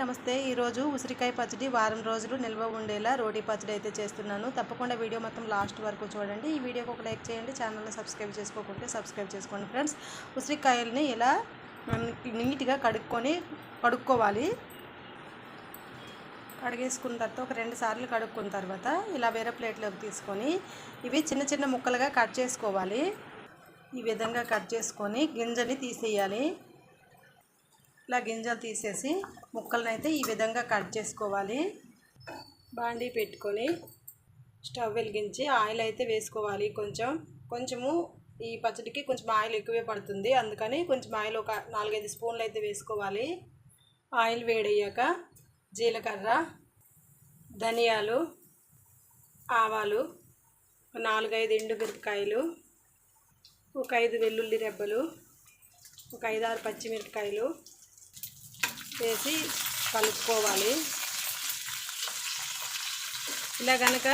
నమస్తే. ఈరోజు ఉసిరికాయ పచ్చడి వారం రోజులు నిల్వ ఉండేలా రోటీ పచ్చడి అయితే చేస్తున్నాను. తప్పకుండా వీడియో మొత్తం లాస్ట్ వరకు చూడండి. ఈ వీడియోకి ఒక లైక్ చేయండి. ఛానల్ని సబ్స్క్రైబ్ చేసుకోకుంటే సబ్స్క్రైబ్ చేసుకోండి ఫ్రెండ్స్. ఉసిరికాయలని ఇలా నీట్గా కడుక్కొని కడుక్కోవాలి. కడిగేసుకున్న తర్వాత ఒక రెండు సార్లు కడుక్కున్న తర్వాత ఇలా వేరే ప్లేట్లోకి తీసుకొని ఇవి చిన్న చిన్న ముక్కలుగా కట్ చేసుకోవాలి. ఈ విధంగా కట్ చేసుకొని గింజని తీసేయాలి. ఇలా గింజలు తీసేసి ముక్కలను అయితే ఈ విధంగా కట్ చేసుకోవాలి. బాండీ పెట్టుకొని స్టవ్ వెలిగించి ఆయిల్ అయితే వేసుకోవాలి కొంచెం. కొంచెము ఈ పచ్చడికి కొంచెం ఆయిల్ ఎక్కువే పడుతుంది. అందుకని కొంచెం ఆయిల్ ఒక నాలుగైదు స్పూన్లు అయితే వేసుకోవాలి. ఆయిల్ వేడయ్యాక జీలకర్ర ధనియాలు ఆవాలు నాలుగైదు ఎండుమిరపకాయలు ఒక ఐదు వెల్లుల్లి రెబ్బలు ఒక ఐదారు పచ్చిమిరపకాయలు వేసి కలుపుకోవాలి. ఇలా కనుక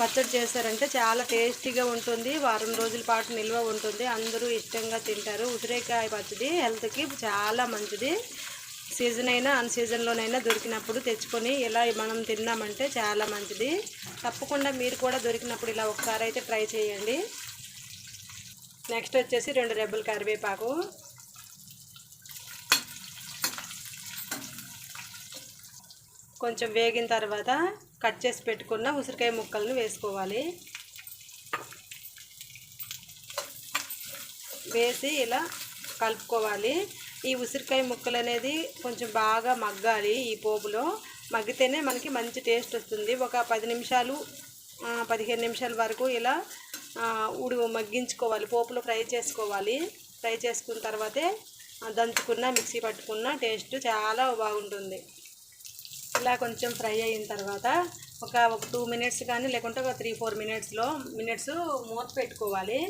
పచ్చడి చేశారంటే చాలా టేస్టీగా ఉంటుంది వారం రోజుల పాటు నిల్వ ఉంటుంది. అందరూ ఇష్టంగా తింటారు. ఉసిరికాయ పచ్చడి హెల్త్కి చాలా మంచిది. సీజన్ అయినా అన్ సీజన్లోనైనా దొరికినప్పుడు తెచ్చుకొని ఇలా మనం తిన్నామంటే చాలా మంచిది. తప్పకుండా మీరు కూడా దొరికినప్పుడు ఇలా ఒకసారి అయితే ట్రై చేయండి. నెక్స్ట్ వచ్చేసి రెండు రెబ్బలు కరివేపాకు. కొంచెం వేగిన తర్వాత కట్ చేసి పెట్టుకున్న ఉసిరికాయ ముక్కలను వేసుకోవాలి. వేసి ఇలా కలుపుకోవాలి. ఈ ఉసిరికాయ ముక్కలు అనేది కొంచెం బాగా మగ్గాలి ఈ పోపులో. మగ్గితేనే మనకి మంచి టేస్ట్ వస్తుంది. ఒక పది నిమిషాలు పదిహేను నిమిషాల వరకు ఇలా ఆ, ఉడు మగ్గించుకోవాలి. పోపులో ఫ్రై చేసుకోవాలి. ఫ్రై చేసుకున్న తర్వాతే దంచుకున్న మిక్సీ పట్టుకున్న టేస్ట్ చాలా బాగుంటుంది. ఇలా కొంచెం ఫ్రై అయిన తర్వాత ఒక ఒక టూ మినిట్స్ కానీ లేకుంటే ఒక త్రీ ఫోర్ మినిట్స్లో మినిట్స్ మూత పెట్టుకోవాలి.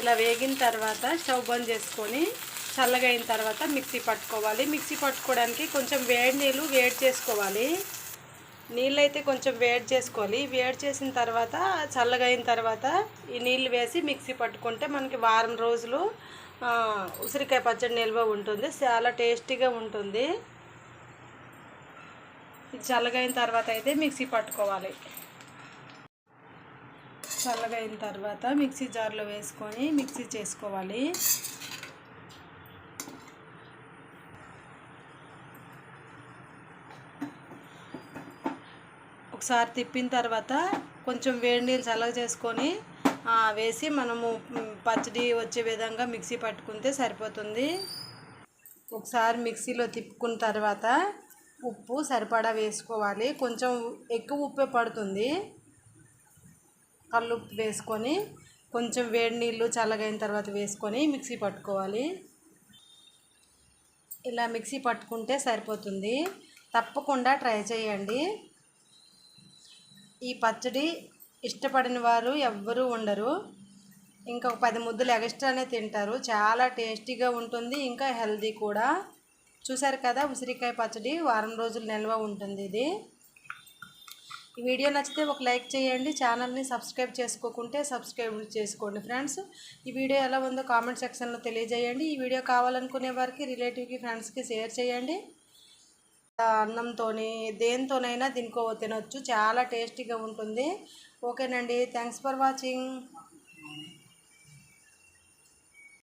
ఇలా వేగిన తర్వాత స్టవ్ బంద్ చేసుకొని చల్లగా అయిన తర్వాత మిక్సీ పట్టుకోవాలి. మిక్సీ పట్టుకోవడానికి కొంచెం వేడి నీళ్ళు వేడి చేసుకోవాలి. నీళ్ళు అయితే కొంచెం వేడి చేసుకోవాలి. వేడి చేసిన తర్వాత చల్లగా అయిన తర్వాత ఈ నీళ్ళు వేసి మిక్సీ పట్టుకుంటే మనకి వారం రోజులు ఉసిరికాయ పచ్చడి నిల్వ ఉంటుంది. చాలా టేస్టీగా ఉంటుంది. చల్లగైన అయిన తర్వాత అయితే మిక్సీ పట్టుకోవాలి. చల్లగైన తర్వాత మిక్సీ జార్లో వేసుకొని మిక్సీ చేసుకోవాలి. ఒకసారి తిప్పిన తర్వాత కొంచెం వేడి నీళ్ళు చల్లగ చేసుకొని వేసి మనము పచ్చడి వచ్చే విధంగా మిక్సీ పట్టుకుంటే సరిపోతుంది. ఒకసారి మిక్సీలో తిప్పుకున్న తర్వాత ఉప్పు సరిపడా వేసుకోవాలి. కొంచెం ఎక్కువ ఉప్పే పడుతుంది. కల్లుప్పు వేసుకొని కొంచెం వేడి నీళ్ళు చల్లగైన తర్వాత వేసుకొని మిక్సీ పట్టుకోవాలి. ఇలా మిక్సీ పట్టుకుంటే సరిపోతుంది. తప్పకుండా ట్రై చేయండి. ఈ పచ్చడి ఇష్టపడిన వారు ఎవ్వరూ ఉండరు. ఇంకా ఒక పది ముద్దలు ఎక్స్ట్రానే తింటారు. చాలా టేస్టీగా ఉంటుంది. ఇంకా హెల్దీ కూడా. చూసారు కదా ఉసిరికాయ పచ్చడి? వారం రోజులు నిల్వ ఉంటుంది ఇది. ఈ వీడియో నచ్చితే ఒక లైక్ చేయండి. ఛానల్ని సబ్స్క్రైబ్ చేసుకోకుంటే సబ్స్క్రైబ్ చేసుకోండి ఫ్రెండ్స్. ఈ వీడియో ఎలా ఉందో కామెంట్ సెక్షన్లో తెలియజేయండి. ఈ వీడియో కావాలనుకునే వారికి రిలేటివ్కి ఫ్రెండ్స్కి షేర్ చేయండి. అన్నంతోని దేనితోనైనా తినుకో తినొచ్చు. చాలా టేస్టీగా ఉంటుంది. ఓకేనండి. Thanks for watching.